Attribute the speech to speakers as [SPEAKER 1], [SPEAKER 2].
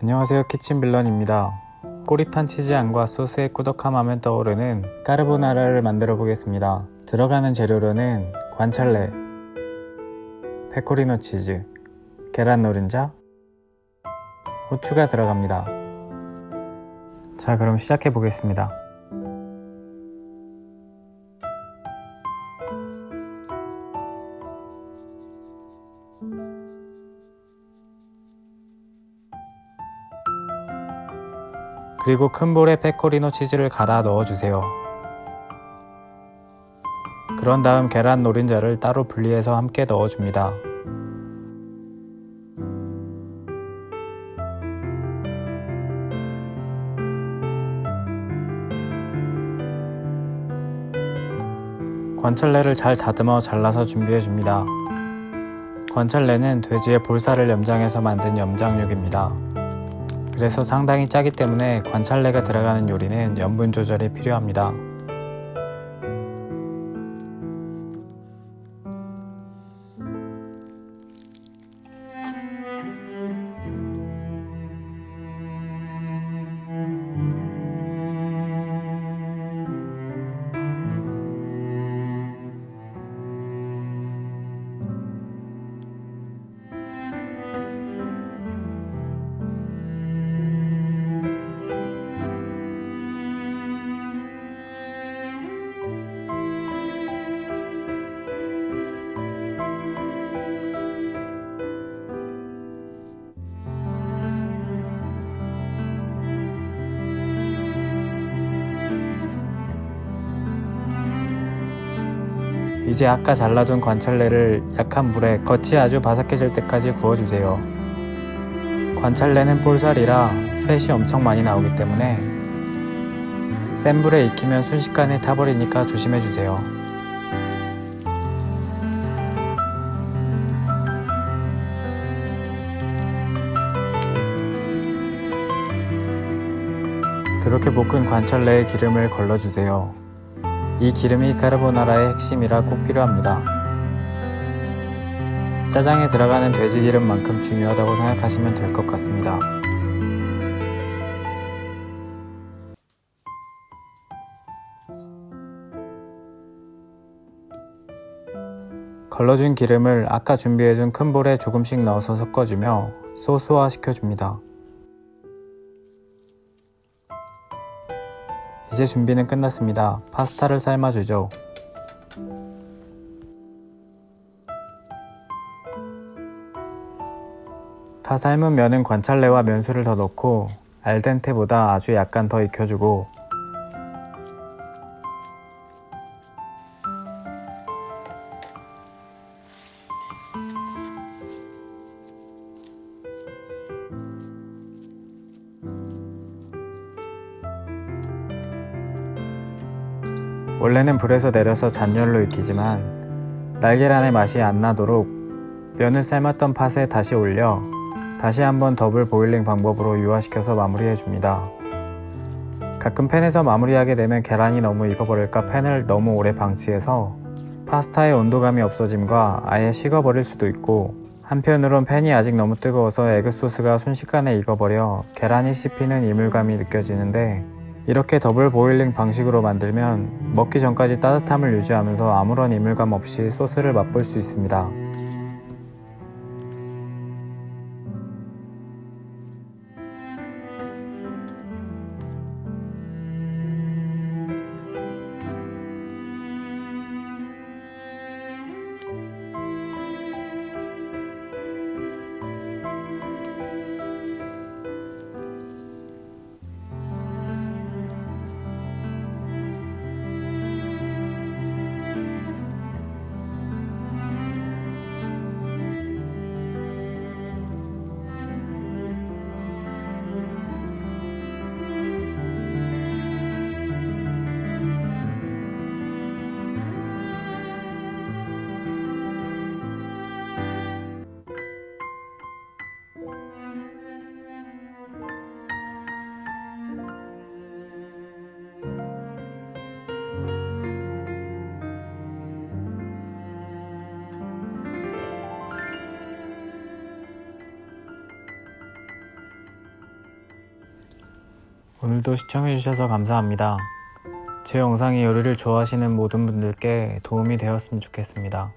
[SPEAKER 1] 안녕하세요 키친빌런입니다. 꼬릿한 치즈향과 소스의 꾸덕함 하면 떠오르는 까르보나라를 만들어 보겠습니다. 들어가는 재료로는 관찰레, 페코리노 치즈, 계란 노른자, 후추가 들어갑니다. 자 그럼 시작해 보겠습니다 그리고 큰 볼에 페코리노 치즈를 갈아 넣어주세요. 그런 다음 계란 노른자를 따로 분리해서 함께 넣어줍니다. 관찰레를 잘 다듬어 잘라서 준비해 줍니다. 관찰레는 돼지의 볼살을 염장해서 만든 염장육입니다. 그래서 상당히 짜기 때문에 관찰레가 들어가는 요리는 염분 조절이 필요합니다. 이제 아까 잘라둔 관찰레를 약한 불에 겉이 아주 바삭해질 때까지 구워주세요. 관찰레는 볼살이라 팻이 엄청 많이 나오기 때문에 센 불에 익히면 순식간에 타버리니까 조심해주세요. 그렇게 볶은 관찰레에 기름을 걸러주세요. 이 기름이 카르보나라의 핵심이라 꼭 필요합니다. 짜장에 들어가는 돼지 기름만큼 중요하다고 생각하시면 될 것 같습니다. 걸러준 기름을 아까 준비해둔 큰 볼에 조금씩 넣어서 섞어주며 소스화 시켜줍니다. 이제 준비는 끝났습니다. 파스타를 삶아주죠. 다 삶은 면은 관찰레와 면수를 더 넣고 알덴테보다 아주 약간 더 익혀주고 원래는 불에서 내려서 잔열로 익히지만 날계란의 맛이 안 나도록 면을 삶았던 팥에 다시 올려 다시 한번 더블 보일링 방법으로 유화시켜서 마무리해 줍니다. 가끔 팬에서 마무리하게 되면 계란이 너무 익어버릴까 팬을 너무 오래 방치해서 파스타의 온도감이 없어짐과 아예 식어버릴 수도 있고 한편으론 팬이 아직 너무 뜨거워서 에그 소스가 순식간에 익어버려 계란이 씹히는 이물감이 느껴지는데 이렇게 더블 보일링 방식으로 만들면 먹기 전까지 따뜻함을 유지하면서 아무런 이물감 없이 소스를 맛볼 수 있습니다. 오늘도 시청해주셔서 감사합니다. 제 영상이 요리를 좋아하시는 모든 분들께 도움이 되었으면 좋겠습니다.